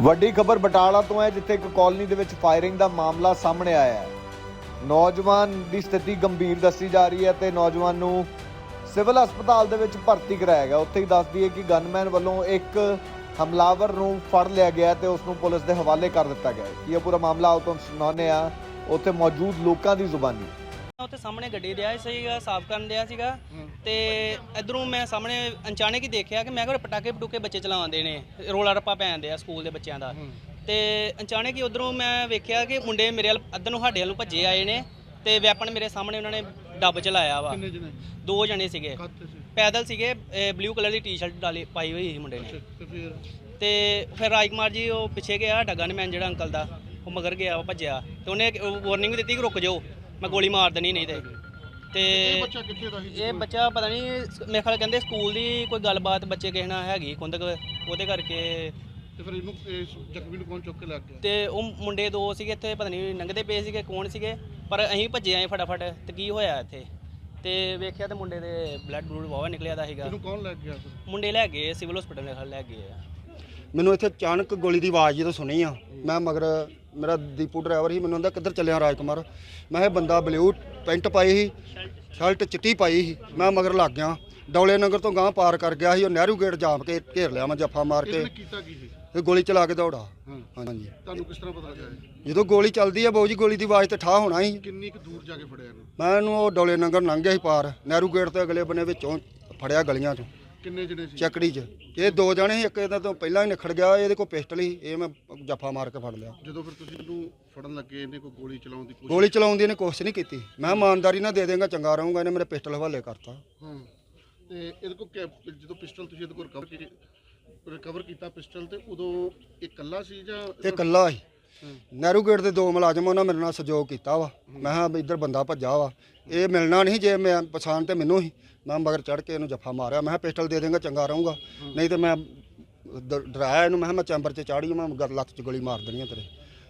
ਵੱਡੀ ਖਬਰ ਬਟਾਲਾ ਤੋਂ ਹੈ ਜਿੱਥੇ ਇੱਕ ਕਾਲਨੀ ਦੇ ਵਿੱਚ ਫਾਇਰਿੰਗ ਦਾ ਮਾਮਲਾ ਸਾਹਮਣੇ ਆਇਆ ਹੈ। ਨੌਜਵਾਨ ਦੀ ਸਥਿਤੀ ਗੰਭੀਰ ਦੱਸੀ ਜਾ ਰਹੀ ਹੈ ਤੇ ਨੌਜਵਾਨ ਨੂੰ ਸਿਵਲ ਹਸਪਤਾਲ ਦੇ ਵਿੱਚ ਭਰਤੀ ਕਰਾਇਆ ਗਿਆ। ਉੱਥੇ ਹੀ ਦੱਸਦੀ ਹੈ ਕਿ ਗਨਮੈਨ ਵੱਲੋਂ ਇੱਕ ਹਮਲਾਵਰ ਨੂੰ ਫੜ ਲਿਆ ਗਿਆ ਤੇ ਉਸ ਨੂੰ ਪੁਲਿਸ ਦੇ ਹਵਾਲੇ ਕਰ ਦਿੱਤਾ ਗਿਆ ਹੈ। ਕੀ ਇਹ ਪੂਰਾ ਮਾਮਲਾ ਆਓ ਤੁਹਾਨੂੰ ਸੁਣਾਉਂਦੇ ਆ ਉੱਥੇ ਮੌਜੂਦ ਲੋਕਾਂ ਦੀ ਜ਼ੁਬਾਨੀ। ਉੱਥੇ ਸਾਹਮਣੇ ਗੱਡੀ ਦਿਆ ਸੀਗਾ ਸਾਫ਼ ਕਰਨ ਦਿਆ ਸੀਗਾ। ਤੇ ਇਧਰੋਂ ਮੈਂ ਸਾਹਮਣੇ ਅਚਾਨਕ ਹੀ ਦੇਖਿਆ ਕਿ ਮੈਂ ਕਿਹਾ ਪਟਾਕੇ ਪਟੂਕੇ ਬੱਚੇ ਚਲਾਉਂਦੇ ਨੇ ਰੋਲਾ ਰੱਪਾ ਪੈਂਦੇ ਆ ਸਕੂਲ ਦੇ ਬੱਚਿਆਂ ਦਾ। ਤੇ ਅਚਾਨਕ ਹੀ ਉਧਰੋਂ ਮੈਂ ਵੇਖਿਆ ਕਿ ਮੁੰਡੇ ਮੇਰੇ ਵੱਲ ਅੱਧ ਨੂੰ ਸਾਡੇ ਵੱਲ ਭੱਜੇ ਆਏ ਨੇ ਤੇ ਵੈਪਨ ਮੇਰੇ ਸਾਹਮਣੇ ਉਹਨਾਂ ਨੇ ਡੱਬ ਚਲਾਇਆ ਵਾ। ਕਿੰਨੇ ਜਣੇ? ਦੋ ਜਣੇ ਸੀਗੇ। ਪੈਦਲ ਸੀਗੇ ਬਲੂ ਕਲਰ ਦੀ ਟੀ-ਸ਼ਰਟ ਡਾਲੀ ਪਾਈ ਹੋਈ ਸੀ ਮੁੰਡੇ ਨੇ। ਤੇ ਫਿਰ? ਰਾਜਕੁਮਾਰ ਜੀ ਉਹ ਪਿੱਛੇ ਗਿਆ ਸਾਡਾ ਗਨਮੈਨ ਜਿਹੜਾ ਅੰਕਲ ਦਾ ਉਹ ਮਗਰ ਗਿਆ ਭੱਜਿਆ। ਤੇ ਉਹਨੇ ਵਾਰਨਿੰਗ ਦਿੱਤੀ ਕਿ ਰੁਕ ਜਾਓ ਮੈਂ ਗੋਲੀ ਮਾਰ ਦੇਣੀ ਨਹੀਂ ਤੇ। ਇਹ ਤੇ ਬੱਚਾ ਕਿੱਥੇ ਦਾ ਸੀ? ਇਹ ਬੱਚਾ ਪਤਾ ਨਹੀਂ ਮੇਰੇ ਖਿਆਲ ਕਹਿੰਦੇ ਸਕੂਲ ਦੀ ਕੋਈ ਗੱਲਬਾਤ ਬੱਚੇ ਕਿਸੇ ਨਾਲ ਹੈਗੀ ਕੁੰਦਕ ਉਹਦੇ ਕਰਕੇ। ਤੇ ਫਿਰ ਇਹਨੂੰ ਜ਼ਖਮੀ ਨੂੰ ਕੌਣ ਚੁੱਕ ਕੇ ਲੱਗ ਗਿਆ? ਤੇ ਉਹ ਮੁੰਡੇ ਦੋ ਸੀਗੇ ਇੱਥੇ ਪਤਾ ਨਹੀਂ ਲੰਘਦੇ ਪਏ ਸੀਗੇ ਕੌਣ ਸੀਗੇ ਪਰ ਅਸੀਂ ਭੱਜੇ ਆਏ ਫਟਾਫਟ ਤੇ ਕੀ ਹੋਇਆ ਇੱਥੇ? ਤੇ ਵੇਖਿਆ ਤੇ ਮੁੰਡੇ ਦੇ ਬਲੱਡ ਬਲੂਡ ਵਾਵਾ ਨਿਕਲਿਆ ਦਾ ਸੀਗਾ। ਇਹਨੂੰ ਕੌਣ ਲੱਗ ਗਿਆ ਫਿਰ? ਮੁੰਡੇ ਲੈ ਗਏ ਸਿਵਲ ਹਸਪੀਟਲ ਲੈ ਗਏ ਆ। ਮੈਨੂੰ ਇੱਥੇ ਅਚਾਨਕ ਗੋਲੀ ਦੀ ਆਵਾਜ਼ ਜਦੋਂ ਸੁਣੀ ਆ ਮੈਂ ਮਗਰ ਮੇਰਾ ਦੀਪੂ ਡਰਾਈਵਰ ਸੀ ਮੈਨੂੰ ਕਹਿੰਦਾ ਕਿੱਧਰ ਚੱਲਿਆ ਰਾਜਕੁਮਾਰ? ਮੈਂ ਇਹ ਬੰਦਾ ਬਲੂ ਪੈਂਟ ਪਾਈ ਸੀ ਸ਼ਰਟ ਚਿੱਟੀ ਪਾਈ ਸੀ ਮੈਂ ਮਗਰ ਲੱਗ ਗਿਆ। ਡੌਲੇ ਨਗਰ ਤੋਂ ਗਾਂ ਪਾਰ ਕਰ ਗਿਆ ਸੀ ਉਹ ਨਹਿਰੂ ਗੇਟ ਜਾਮ ਕੇ ਘੇਰ ਲਿਆ ਮੈਂ ਜੱਫਾ ਮਾਰ ਕੇ। ਇਹਨੇ ਕੀਤਾ ਕੀ ਸੀ? ਤੇ ਗੋਲੀ ਚਲਾ ਕੇ ਦੌੜਾ। ਹਾਂ। ਹਾਂਜੀ। ਤੁਹਾਨੂੰ ਕਿਸ ਤਰ੍ਹਾਂ ਪਤਾ ਲੱਗਾ ਇਹ? ਜਦੋਂ ਗੋਲੀ ਚੱਲਦੀ ਆ ਬਾਊ ਜੀ ਗੋਲੀ ਦੀ ਆਵਾਜ਼ ਤੇ ਠਾ ਹੋਣਾ ਸੀ। ਕਿੰਨੀ ਕੁ ਦੂਰ ਜਾ ਕੇ ਫੜਿਆ ਇਹਨੂੰ? ਮੈਂ ਇਹਨੂੰ ਉਹ ਡੌਲੇ ਨਗਰ ਲੰਘ ਗਿਆ ਸੀ ਪਾਰ। ਨਹਿਰੂ ਗੇਟ ਤੋਂ ਅਗਲੇ ਬੰਨੇ ਵਿੱਚੋਂ ਫੜਿਆ ਗਲੀਆਂ ਚੋਂ। ਕਿੰਨੇ ਜਣੇ ਸੀ? ਚੱਕੜੀ 'ਚ। ਇਹ ਦੋ ਜਣੇ ਸੀ ਇੱਕ ਇਹਦਾ ਤੋਂ ਪਹਿਲਾਂ ਹੀ ਨਿਖੜ ਗਿਆ ਇਹਦੇ ਕੋਲ ਪਿਸਟਲ ਸੀ ਇਹ ਮੈਂ ਜੱਫਾ ਮਾਰ ਕੇ ਫੜ ਲਿਆ। ਜਦੋਂ ਫਿਰ ਤੁਸੀਂ ਇਹਨੂੰ ਫੜਨ ਲੱਗੇ ਇਹਨੇ ਕੋਈ ਗੋਲੀ ਚਲਾਉਣ ਦੀ ਕੋਸ਼ਿਸ਼ ਗੋਲੀ ਚਲਾਉਣ ਦੀ ਇਹਨੇ ਕੋਸ਼ਿਸ਼ ਨਹੀਂ ਕੀਤੀ। ਮੈਂ ਇਮਾਨਦਾਰੀ ਨਾਲ ਦੇ ਦੇਂਗਾ ਚੰਗਾ ਰਹੂੰਗਾ ਇਹਨੇ ਮੇਰੇ ਪਿਸਟਲ ਹਵਾਲੇ ਕਰਤਾ। ਹਾਂ। ਤੇ ਇਹਦੇ ਕੋਲ ਕੈ- ਜਦੋਂ ਪਿਸਟਲ ਤੁਸੀਂ ਇਹਦੇ ਕੋਲ ਰਿਕਵਰ ਕੀਤੀ ਰਿਕਵਰ ਕੀਤਾ ਪਿਸਟਲ ਤੇ ਉਦੋਂ ਇਹ ਇਕੱਲਾ ਸੀ ਜਾਂ ਇਹ ਕੱਲਾ ਸੀ। ਨਹਿਰੂ ਗੇਟ ਦੇ ਦੋ ਮੁਲਾਜ਼ਮ ਉਹਨਾਂ ਮੇਰੇ ਨਾਲ ਸਹਿਯੋਗ ਕੀਤਾ ਵਾ। ਮੈਂ ਕਿਹਾ ਵੀ ਇੱਧਰ ਬੰਦਾ ਭੱਜਾ ਵਾ। ਇਹ ਮਿਲਣਾ ਨਹੀਂ ਜੇ ਮੈਂ ਪਛਾਣ ਤੇ ਮੈਨੂੰ ਹੀ। ਮੈਂ ਮਗਰ ਚੜ ਕੇ ਇਹਨੂੰ ਜੱਫਾ ਮਾਰਿਆ। ਮੈਂ ਪਿਸਟਲ ਦੇ ਦੇਂਗਾ ਚੰਗਾ ਰਹੂੰਗਾ। ਨਹੀਂ ਤੇ ਮੈਂ ਡ- ਡਰਾਇਆ ਇਹਨੂੰ। ਮੈਂ ਕਿਹਾ ਮੈਂ ਚੈਂਬਰ 'ਚ ਚਾੜੀ ਮੈਂ ਗਰ ਲੱਤ 'ਚ ਗੋਲੀ ਮਾਰ ਦੇਣੀ ਆ ਤੇਰੇ।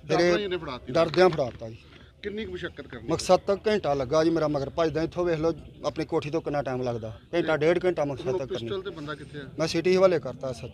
ਡਰਦਾ ਹੀ ਤੇਰੇ ਇਹਨੇ ਫੜਾਤੀ ਡਰਦਿਆਂ ਫੜਾਤਾ ਜੀ। ਕਿੰਨੀ ਕੁ ਮੁਸ਼ਕਲ ਕਰਨੀ ਮਕਸਦ ਤੱਕ ਘੰਟਾ ਲੱਗਾ ਜੀ ਮੇਰਾ ਮਗਰ। ਭੱਜਦਾ ਇੱਥੋਂ ਵੇਖ ਲਓ ਆਪਣੀ ਕੋਠੀ ਤੋਂ ਕਿੰਨਾ ਟਾਈਮ ਲੱਗਦਾ। ਘੰਟਾ ਡੇਢ ਘੰਟਾ ਮਕਸਦ ਤੱਕ ਕਰਨੀ। ਪਿਸਟਲ ਤੇ ਬੰਦਾ ਕਿੱਥੇ ਆ? ਮੈਂ ਸਿਟੀ ਹਵਾਲੇ ਕਰਤਾ ਸੱਚ।